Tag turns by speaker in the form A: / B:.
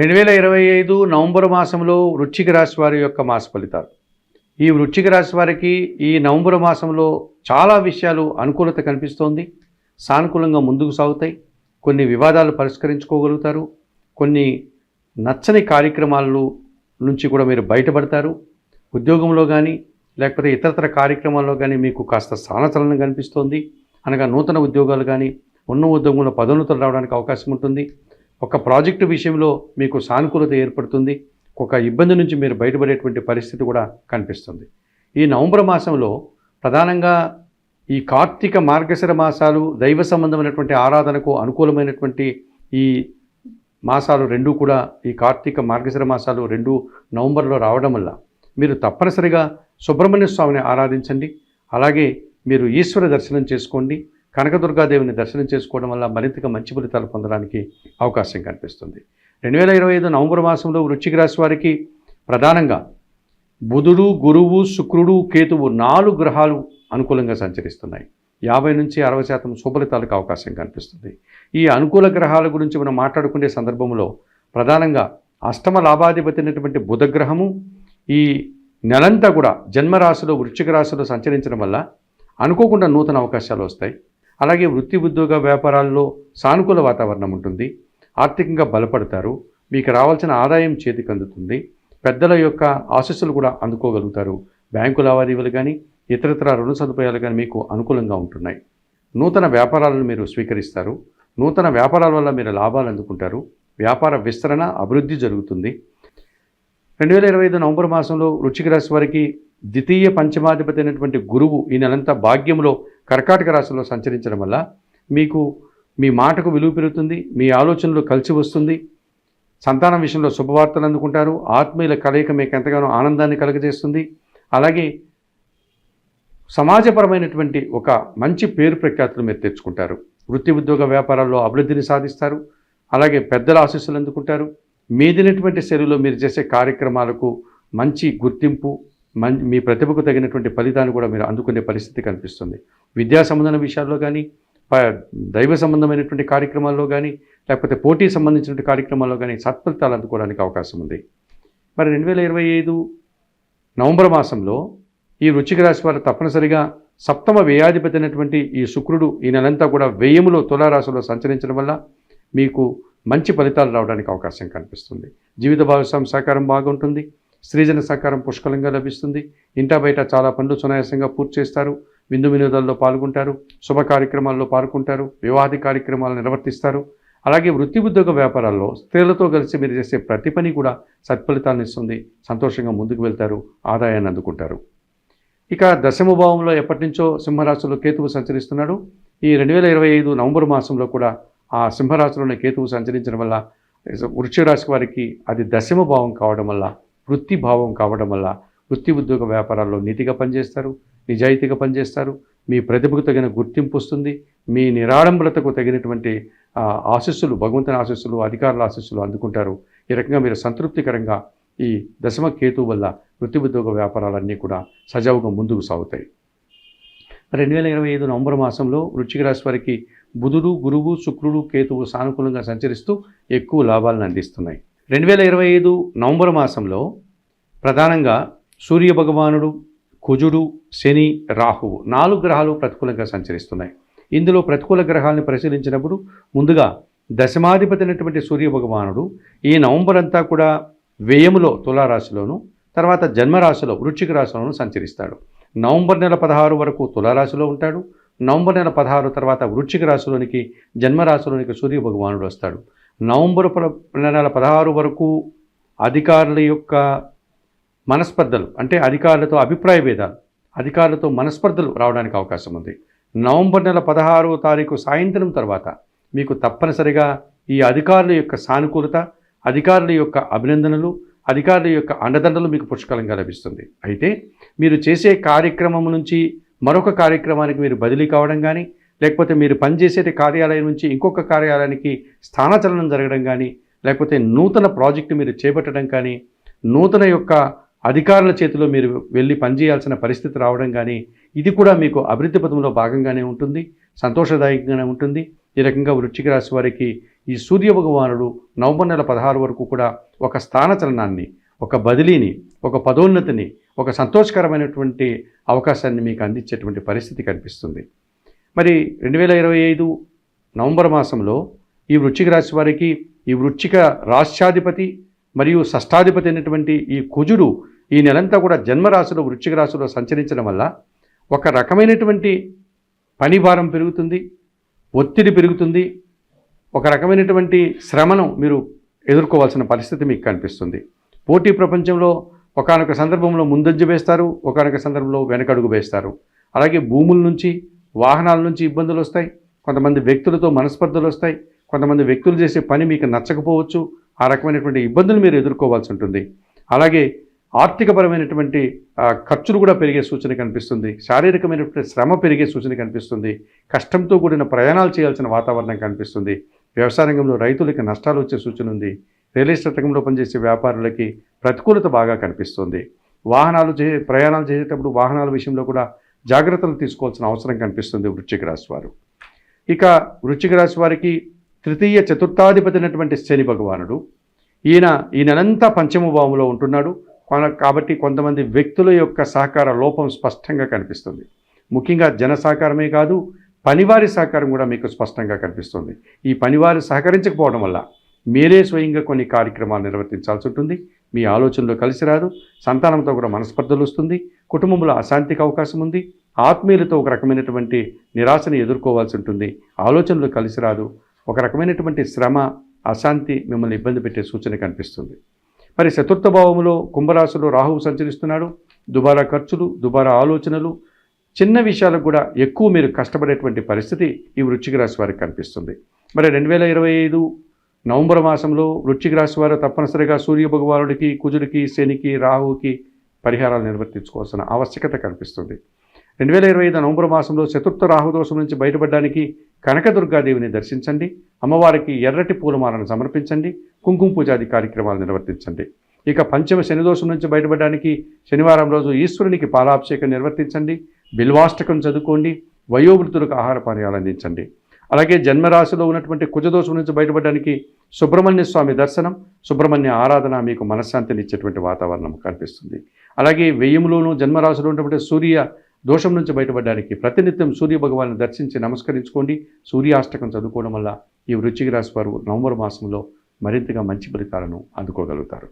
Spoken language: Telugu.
A: రెండు వేల ఇరవై ఐదు నవంబర్ మాసంలో వృశ్చిక రాశి వారి యొక్క మాస ఫలితాలు. ఈ వృశ్చిక రాశి వారికి ఈ నవంబర్ మాసంలో చాలా విషయాలు అనుకూలత కనిపిస్తోంది. సానుకూలంగా ముందుకు సాగుతాయి. కొన్ని వివాదాలు పరిష్కరించుకోగలుగుతారు. కొన్ని నచ్చని కార్యక్రమాలు నుంచి కూడా మీరు బయటపడతారు. ఉద్యోగంలో కానీ లేకపోతే ఇతరతర కార్యక్రమాల్లో కానీ మీకు కాస్త స్థానచలనం కనిపిస్తోంది. అనగా నూతన ఉద్యోగాలు కానీ ఉన్న ఉద్యోగంలో పదోన్నతులు రావడానికి అవకాశం ఉంటుంది. ఒక ప్రాజెక్టు విషయంలో మీకు సానుకూలత ఏర్పడుతుంది. ఒక ఇబ్బంది నుంచి మీరు బయటపడేటువంటి పరిస్థితి కూడా కనిపిస్తుంది. ఈ నవంబర్ మాసంలో ప్రధానంగా ఈ కార్తీక మార్గశిర మాసాలు దైవ సంబంధమైనటువంటి ఆరాధనకు అనుకూలమైనటువంటి ఈ మాసాలు రెండు కూడా ఈ కార్తీక మార్గశిర మాసాలు రెండు నవంబర్లో రావడం వల్ల మీరు తప్పనిసరిగా సుబ్రహ్మణ్య స్వామిని ఆరాధించండి. అలాగే మీరు ఈశ్వర దర్శనం చేసుకోండి. కనకదుర్గాదేవిని దర్శనం చేసుకోవడం వల్ల మరింతగా మంచి ఫలితాలు పొందడానికి అవకాశం కనిపిస్తుంది. రెండు వేల ఇరవై ఐదు నవంబర్ మాసంలో వృశ్చిక రాశి వారికి ప్రధానంగా బుధుడు గురువు శుక్రుడు కేతువు నాలుగు గ్రహాలు అనుకూలంగా సంచరిస్తున్నాయి. యాభై నుంచి అరవై శాతం శుభలితాలకు అవకాశం కనిపిస్తుంది. ఈ అనుకూల గ్రహాల గురించి మనం మాట్లాడుకునే సందర్భంలో ప్రధానంగా అష్టమ లాభాధిపతి అయినటువంటి బుధగ్రహము ఈ నెలంతా కూడా జన్మరాశిలో వృశ్చిక రాశిలో సంచరించడం వల్ల అనుకోకుండా నూతన అవకాశాలు వస్తాయి. అలాగే వృత్తి ఉద్యోగ వ్యాపారాల్లో సానుకూల వాతావరణం ఉంటుంది. ఆర్థికంగా బలపడతారు. మీకు రావాల్సిన ఆదాయం చేతికి అందుతుంది. పెద్దల యొక్క ఆశస్సులు కూడా అందుకోగలుగుతారు. బ్యాంకు లావాదేవీలు కానీ ఇతరతర రుణ సదుపాయాలు కానీ మీకు అనుకూలంగా ఉంటున్నాయి. నూతన వ్యాపారాలను మీరు స్వీకరిస్తారు. నూతన వ్యాపారాల వల్ల మీరు లాభాలు అందుకుంటారు. వ్యాపార విస్తరణ అభివృద్ధి జరుగుతుంది. రెండు వేల ఇరవై ఐదు నవంబర్ మాసంలో వృచ్చిక రాశి వారికి ద్వితీయ పంచమాధిపతి అయినటువంటి గురువు ఈ నెలంతా భాగ్యంలో కర్కాటక రాశిలో సంచరించడం వల్ల మీకు మీ మాటకు విలువ పెరుగుతుంది మీ ఆలోచనలు కలిసి వస్తుంది. సంతానం విషయంలో శుభవార్తలు అందుకుంటారు. ఆత్మీయుల కలయిక మీకు ఎంతగానో ఆనందాన్ని కలుగజేస్తుంది. అలాగే సమాజపరమైనటువంటి ఒక మంచి పేరు ప్రఖ్యాతులు మీరు తెచ్చుకుంటారు. వృత్తి ఉద్యోగ వ్యాపారాల్లో అభివృద్ధిని సాధిస్తారు. అలాగే పెద్దల ఆశీస్సులు అందుకుంటారు. మీదినటువంటి శైలిలో మీరు చేసే కార్యక్రమాలకు మంచి గుర్తింపు మన్ మీ ప్రతిభకు తగినటువంటి ఫలితాన్ని కూడా మీరు అందుకునే పరిస్థితి కనిపిస్తుంది. విద్యా సంబంధమైన విషయాల్లో కానీ ప- దైవ సంబంధమైనటువంటి కార్యక్రమాల్లో కానీ లేకపోతే పోటీ సంబంధించినటువంటి కార్యక్రమాల్లో కానీ సత్ఫలితాలు అందుకోవడానికి అవకాశం ఉంది. మరి రెండు వేల ఇరవై ఐదు నవంబర్ మాసంలో ఈ వృచ్చిక రాశి వారు తప్పనిసరిగా సప్తమ వ్యయాధిపతి అయినటువంటి ఈ శుక్రుడు ఈ నెలంతా కూడా వ్యయములో తులారాశిలో సంచరించడం వల్ల మీకు మంచి ఫలితాలు రావడానికి అవకాశం కనిపిస్తుంది. జీవిత భాగస్వామి సహకారం బాగుంటుంది. స్త్రీజన సహకారం పుష్కలంగా లభిస్తుంది. ఇంటా బయట చాలా పనులు సునాయాసంగా పూర్తి చేస్తారు. విందు వినోదాల్లో పాల్గొంటారు. శుభ కార్యక్రమాల్లో పాల్గొంటారు. వివాహాది కార్యక్రమాలు నిర్వర్తిస్తారు. అలాగే వృత్తి ఉద్యోగ వ్యాపారాల్లో స్త్రీలతో కలిసి మీరు చేసే ప్రతి పని కూడా సత్ఫలితాలను ఇస్తుంది. సంతోషంగా ముందుకు వెళ్తారు. ఆదాయాన్ని అందుకుంటారు. ఇక దశమ భావంలో ఎప్పటి నుంచో సింహరాశిలో కేతువు సంచరిస్తున్నాడు. ఈ రెండు వేల ఇరవై ఐదు నవంబర్ మాసంలో కూడా ఆ సింహరాశిలోని కేతువు సంచరించడం వల్ల వృక్షరాశి వారికి అది దశమ భావం కావడం వల్ల వృత్తి భావం కావడం వల్ల వృత్తి ఉద్యోగ వ్యాపారాల్లో నీతిగా పనిచేస్తారు నిజాయితీగా పనిచేస్తారు మీ ప్రతిభకు తగిన గుర్తింపు వస్తుంది మీ నిరాడంబరతకు తగినటువంటి ఆశస్సులు భగవంతుని ఆశస్సులు అధికారుల ఆశస్సులు అందుకుంటారు. ఈ రకంగా మీరు సంతృప్తికరంగా ఈ దశమ కేతు వల్ల వృత్తి ఉద్యోగ వ్యాపారాలన్నీ కూడా సజావుగా ముందుకు సాగుతాయి. రెండు వేల ఇరవై ఐదు నవంబర్ మాసంలో వృచ్చిక రాశి వారికి బుధుడు గురువు శుక్రుడు కేతువు సానుకూలంగా సంచరిస్తూ ఎక్కువ లాభాలను అందిస్తున్నాయి. రెండు వేల ఇరవై ఐదు నవంబర్ మాసంలో ప్రధానంగా సూర్య భగవానుడు కుజుడు శని రాహువు నాలుగు గ్రహాలు ప్రతికూలంగా సంచరిస్తున్నాయి. ఇందులో ప్రతికూల గ్రహాలను పరిశీలించినప్పుడు ముందుగా దశమాధిపతి అయినటువంటి సూర్య భగవానుడు ఈ నవంబర్ అంతా కూడా వ్యయములో తులారాశిలోను తర్వాత జన్మరాశిలో వృశ్చిక రాశిలోను సంచరిస్తాడు. నవంబర్ నెల పదహారు వరకు తులారాశిలో ఉంటాడు. నవంబర్ నెల పదహారు తర్వాత వృశ్చిక రాశిలోనికి జన్మరాశిలోనికి సూర్య భగవానుడు వస్తాడు. నవంబర్ ప- నెల పదహారు వరకు అధికారుల యొక్క మనస్పర్ధలు అంటే అధికారులతో అభిప్రాయ భేదాలు అధికారులతో మనస్పర్ధలు రావడానికి అవకాశం ఉంది. నవంబర్ నెల పదహారవ తారీఖు సాయంత్రం తర్వాత మీకు తప్పనిసరిగా ఈ అధికారుల యొక్క సానుకూలత అధికారుల యొక్క అభినందనలు అధికారుల యొక్క అండదండలు మీకు పుష్కలంగా లభిస్తుంది. అయితే మీరు చేసే కార్యక్రమం నుంచి మరొక కార్యక్రమానికి మీరు బదిలీ కావడం కానీ లేకపోతే మీరు పనిచేసే కార్యాలయం నుంచి ఇంకొక కార్యాలయానికి స్థానచలనం జరగడం కానీ లేకపోతే నూతన ప్రాజెక్టు మీరు చేపట్టడం కానీ నూతన యొక్క అధికారుల చేతిలో మీరు వెళ్ళి పనిచేయాల్సిన పరిస్థితి రావడం కానీ ఇది కూడా మీకు అభివృద్ధి పథంలో భాగంగానే ఉంటుంది సంతోషదాయకంగానే ఉంటుంది. ఈ రకంగా వృశ్చిక రాశి వారికి ఈ సూర్య భగవానుడు నవంబర్ నెల పదహారు వరకు కూడా ఒక స్థానచలనాన్ని ఒక బదిలీని ఒక పదోన్నతిని ఒక సంతోషకరమైనటువంటి అవకాశాన్ని మీకు అందించేటువంటి పరిస్థితి కనిపిస్తుంది. మరి రెండు వేల ఇరవై ఐదు నవంబర్ మాసంలో ఈ వృశ్చిక రాశి వారికి ఈ వృశ్చిక రాష్ట్రాధిపతి మరియు షష్టాధిపతి అయినటువంటి ఈ కుజుడు ఈ నెలంతా కూడా జన్మరాశిలో వృశ్చిక రాశిలో సంచరించడం వల్ల ఒక రకమైనటువంటి పని భారం పెరుగుతుంది ఒత్తిడి పెరుగుతుంది ఒక రకమైనటువంటి శ్రమను మీరు ఎదుర్కోవాల్సిన పరిస్థితి మీకు కనిపిస్తుంది. పోటీ ప్రపంచంలో ఒకనొక సందర్భంలో ముందంజ వేస్తారు ఒకనొక సందర్భంలో వెనకడుగు వేస్తారు. అలాగే భూముల నుంచి వాహనాల నుంచి ఇబ్బందులు వస్తాయి. కొంతమంది వ్యక్తులతో మనస్పర్ధలు వస్తాయి. కొంతమంది వ్యక్తులు చేసే పని మీకు నచ్చకపోవచ్చు. ఆ రకమైనటువంటి ఇబ్బందులు మీరు ఎదుర్కోవాల్సి ఉంటుంది. అలాగే ఆర్థికపరమైనటువంటి ఖర్చులు కూడా పెరిగే సూచన కనిపిస్తుంది. శారీరకమైనటువంటి శ్రమ పెరిగే సూచన కనిపిస్తుంది. కష్టంతో కూడిన ప్రయాణాలు చేయాల్సిన వాతావరణం కనిపిస్తుంది. వ్యవసాయ రంగంలో రైతులకి నష్టాలు వచ్చే సూచన ఉంది. రియల్ ఎస్టేట్ రంగంలో పనిచేసే వ్యాపారులకి ప్రతికూలత బాగా కనిపిస్తుంది. వాహనాలు చే ప్రయాణాలు చేసేటప్పుడు వాహనాల విషయంలో కూడా జాగ్రత్తలు తీసుకోవాల్సిన అవసరం కనిపిస్తుంది వృశ్చిక రాశి వారు. ఇక వృశ్చిక రాశి వారికి తృతీయ చతుర్థాధిపతి అయినటువంటి శని భగవానుడు ఈయన ఈ నెలంతా పంచమ భావంలో ఉంటున్నాడు. కొన- కాబట్టి కొంతమంది వ్యక్తుల యొక్క సహకార లోపం స్పష్టంగా కనిపిస్తుంది. ముఖ్యంగా జన సహకారమే కాదు పనివారి సహకారం కూడా మీకు స్పష్టంగా కనిపిస్తుంది. ఈ పనివారు సహకరించకపోవడం వల్ల మీరే స్వయంగా కొన్ని కార్యక్రమాలు నిర్వర్తించాల్సి ఉంటుంది. మీ ఆలోచనలో కలిసి రాదు. సంతానంతో కూడా మనస్పర్ధలు వస్తుంది. కుటుంబంలో అశాంతికి అవకాశం ఉంది. ఆత్మీయులతో ఒక రకమైనటువంటి నిరాశను ఎదుర్కోవాల్సి ఉంటుంది. ఆలోచనలు కలిసి రాదు. ఒక రకమైనటువంటి శ్రమ అశాంతి మిమ్మల్ని ఇబ్బంది పెట్టే సూచన కనిపిస్తుంది. మరి చతుర్థ భావంలో కుంభరాశిలో రాహువు సంచరిస్తున్నాడు. దుబారా ఖర్చులు దుబారా ఆలోచనలు చిన్న విషయాలకు కూడా ఎక్కువ మీరు కష్టపడేటువంటి పరిస్థితి ఈ వృశ్చిక రాశి వారికి కనిపిస్తుంది. మరి రెండు వేల ఇరవై ఐదు నవంబర్ మాసంలో వృశ్చిక రాశి వారు తప్పనిసరిగా సూర్య భగవానుడికి కుజుడికి శనికి రాహువుకి పరిహారాలు నిర్వర్తించుకోవాల్సిన ఆవశ్యకత కనిపిస్తుంది. రెండు వేల ఇరవై ఐదు నవంబర్ మాసంలో చతుర్థ రాహుదోషం నుంచి బయటపడడానికి కనకదుర్గాదేవిని దర్శించండి. అమ్మవారికి ఎర్రటి పూలమాలను సమర్పించండి. కుంకుమ పూజాది కార్యక్రమాలు నిర్వర్తించండి. ఇక పంచమ శనిదోషం నుంచి బయటపడడానికి శనివారం రోజు ఈశ్వరునికి పాలాభిషేకం నిర్వర్తించండి. బిల్వాష్టకం చదువుకోండి. వయోవృద్ధులకు ఆహార పానీయాలు అందించండి. అలాగే జన్మరాశిలో ఉన్నటువంటి కుజదోషం నుంచి బయటపడడానికి సుబ్రహ్మణ్య స్వామి దర్శనం సుబ్రహ్మణ్య ఆరాధన మీకు మనశ్శాంతిని ఇచ్చేటువంటి వాతావరణం కనిపిస్తుంది. అలాగే వెయ్యములోను జన్మరాశిలో ఉన్నటువంటి సూర్య దోషం నుంచి బయటపడడానికి ప్రతినిత్యం సూర్య భగవాన్ని దర్శించి నమస్కరించుకోండి. సూర్యాష్టకం చదువుకోవడం వల్ల ఈ వృశ్చిక రాశి వారు నవంబర్ మాసంలో మరింతగా మంచి ఫలితాలను అందుకోగలుగుతారు.